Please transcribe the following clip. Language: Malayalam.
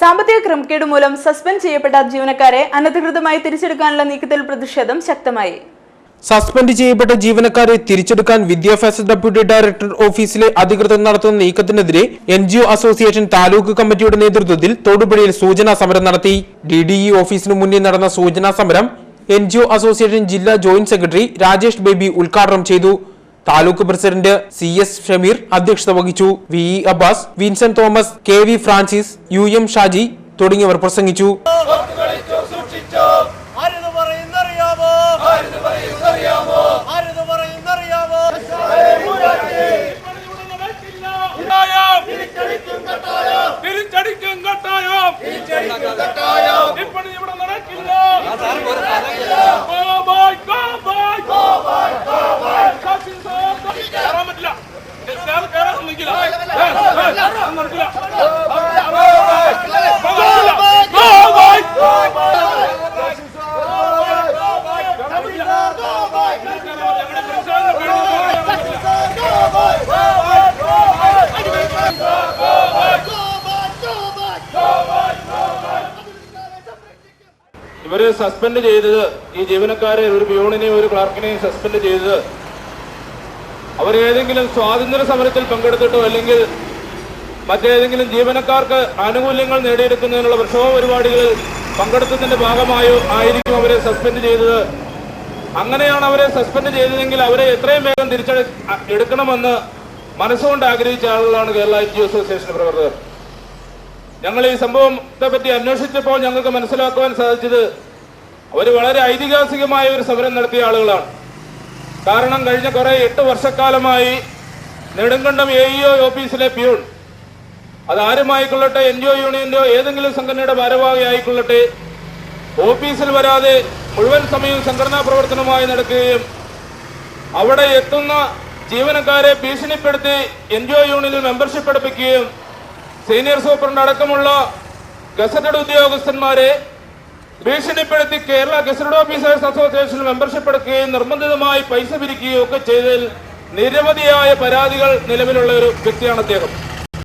സാമ്പത്തിക ക്രമക്കേട് മൂലം സസ്പെൻഡ് ചെയ്യപ്പെട്ട ജീവനക്കാരെ അനധികൃതമായി തിരിച്ചെടുക്കാനുള്ള നീക്കത്തിൽ പ്രതിഷേധം ശക്തമായി. സസ്പെൻഡ് ചെയ്യപ്പെട്ട ജീവനക്കാരെ തിരിച്ചെടുക്കാൻ വിദ്യാഭ്യാസ ഡെപ്യൂട്ടി ഡയറക്ടർ ഓഫീസിലെ അധികൃതർ നടത്തുന്ന നീക്കത്തിനെതിരെ എൻ ജി അസോസിയേഷൻ താലൂക്ക് കമ്മിറ്റിയുടെ നേതൃത്വത്തിൽ തൊടുപുഴയിൽ സൂചനാ സമരം നടത്തി. ഡി ഡി ഇ ഓഫീസിന് മുന്നിൽ നടന്ന സൂചനാ സമരം എൻ ജി അസോസിയേഷൻ ജില്ലാ ജോയിന്റ് സെക്രട്ടറി രാജേഷ് ബേബി ഉദ്ഘാടനം ചെയ്തു. Taluk president C S Shameer അധ്യക്ഷത വഹിച്ചു. V E Abbas Vincent Thomas K V Francis U M Shaji തുടങ്ങിയവർ പ്രസംഗിച്ചു. തിരിച്ചടിക്കും കട്ടായം. തിരിച്ചടിക്കും കട്ടായം. ഇവർ സസ്പെൻഡ് ചെയ്തത് ഈ ജീവനക്കാരെ ഒരു പ്യൂണിനെയും ഒരു ക്ലാർക്കിനെയും സസ്പെൻഡ് ചെയ്തത്. അവർ ഏതെങ്കിലും സ്വാതന്ത്ര്യ സമരത്തിൽ പങ്കെടുത്തിട്ടോ അല്ലെങ്കിൽ മറ്റേതെങ്കിലും ജീവനക്കാർക്ക് ആനുകൂല്യങ്ങൾ നേടിയെടുക്കുന്നതിനുള്ള പ്രക്ഷോഭ പരിപാടികളിൽ പങ്കെടുത്തതിന്റെ ഭാഗമായോ ആയിരിക്കും അവരെ സസ്പെൻഡ് ചെയ്തത്. അങ്ങനെയാണ് അവരെ സസ്പെൻഡ് ചെയ്തതെങ്കിൽ അവരെ എത്രയും വേഗം തിരിച്ച എടുക്കണമെന്ന് മനസ്സുകൊണ്ട് ആഗ്രഹിച്ച ആളുകളാണ് കേരള എൻ ജി അസോസിയേഷൻ പ്രവർത്തകർ. ഞങ്ങൾ ഈ സംഭവത്തെ പറ്റി അന്വേഷിച്ചപ്പോൾ ഞങ്ങൾക്ക് മനസ്സിലാക്കുവാൻ സാധിച്ചത് അവർ വളരെ ഐതിഹാസികമായ ഒരു സമരം നടത്തിയ ആളുകളാണ്. കാരണം കഴിഞ്ഞ കുറെ എട്ട് വർഷക്കാലമായി നെടുങ്കണ്ടം എ ഇ ഓഫീസിലെ പ്യൂൺ അത് ആരുമായിക്കൊള്ളട്ടെ എൻ ജി ഒ യൂണിയന്റെയോ ഏതെങ്കിലും സംഘടനയുടെ ഭാരവാഹി ആയിക്കൊള്ളട്ടെ? ഓഫീസിൽ വരാതെ മുഴുവൻ സമയവും സംഘടനാ പ്രവർത്തനമായി നടക്കുകയും അവിടെ എത്തുന്ന ജീവനക്കാരെ ഭീഷണിപ്പെടുത്തി എൻ ജി ഒ യൂണിയനിൽ മെമ്പർഷിപ്പ് എടുപ്പിക്കുകയും സീനിയർ സൂപ്രണ്ട് അടക്കമുള്ള ഗസറ്റഡ് ഉദ്യോഗസ്ഥന്മാരെ ഭീഷണിപ്പെടുത്തി കേരള ഗസറ്റഡ് ഓഫീസേഴ്സ് അസോസിയേഷനിൽ മെമ്പർഷിപ്പ് എടുക്കുകയും നിർബന്ധിതമായി പൈസ പിരിക്കുകയും ഒക്കെ ചെയ്തതിൽ നിരവധിയായ പരാതികൾ നിലവിലുള്ള ഒരു വ്യക്തിയാണ് അദ്ദേഹം.